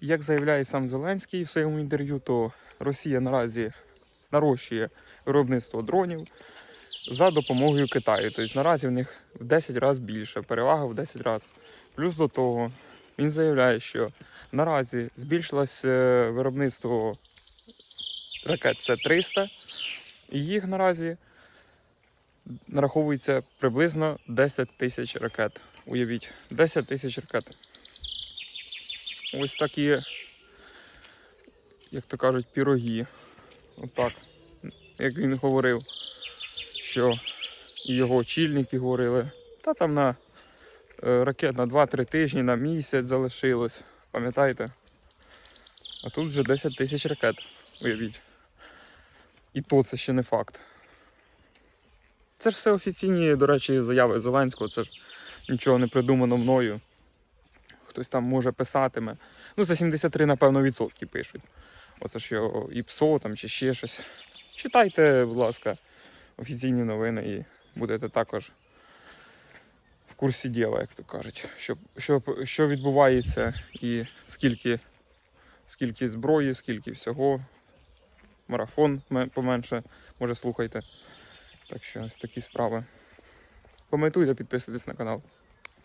Як заявляє сам Зеленський в своєму інтерв'ю, то Росія наразі нарощує виробництво дронів за допомогою Китаю. Тобто наразі в них в 10 разів більше, перевага в 10 разів. Плюс до того, він заявляє, що наразі збільшилось е, виробництво ракет С-300, і їх наразі нараховується приблизно 10 тисяч ракет. Уявіть, 10 тисяч ракет. Ось такі, як то кажуть, піроги. Отак. Як він говорив, що і його очільники говорили, та там на е, ракет на 2-3 тижні, на місяць залишилось. Пам'ятаєте? А тут вже 10 тисяч ракет, уявіть. І то це ще не факт. Це ж все офіційні, до речі, заяви Зеленського, це ж нічого не придумано мною. Хтось там може писатиме. Ну, це 73, напевно, відсотки пишуть. Оце ж його і ПСО там чи ще щось. Читайте, будь ласка, офіційні новини і будете також в курсі діла, як то кажуть, що, що, що відбувається і скільки, скільки зброї, скільки всього. Марафон поменше, може слухайте. Так що ось такі справи. Коментуйте, підписуйтесь на канал.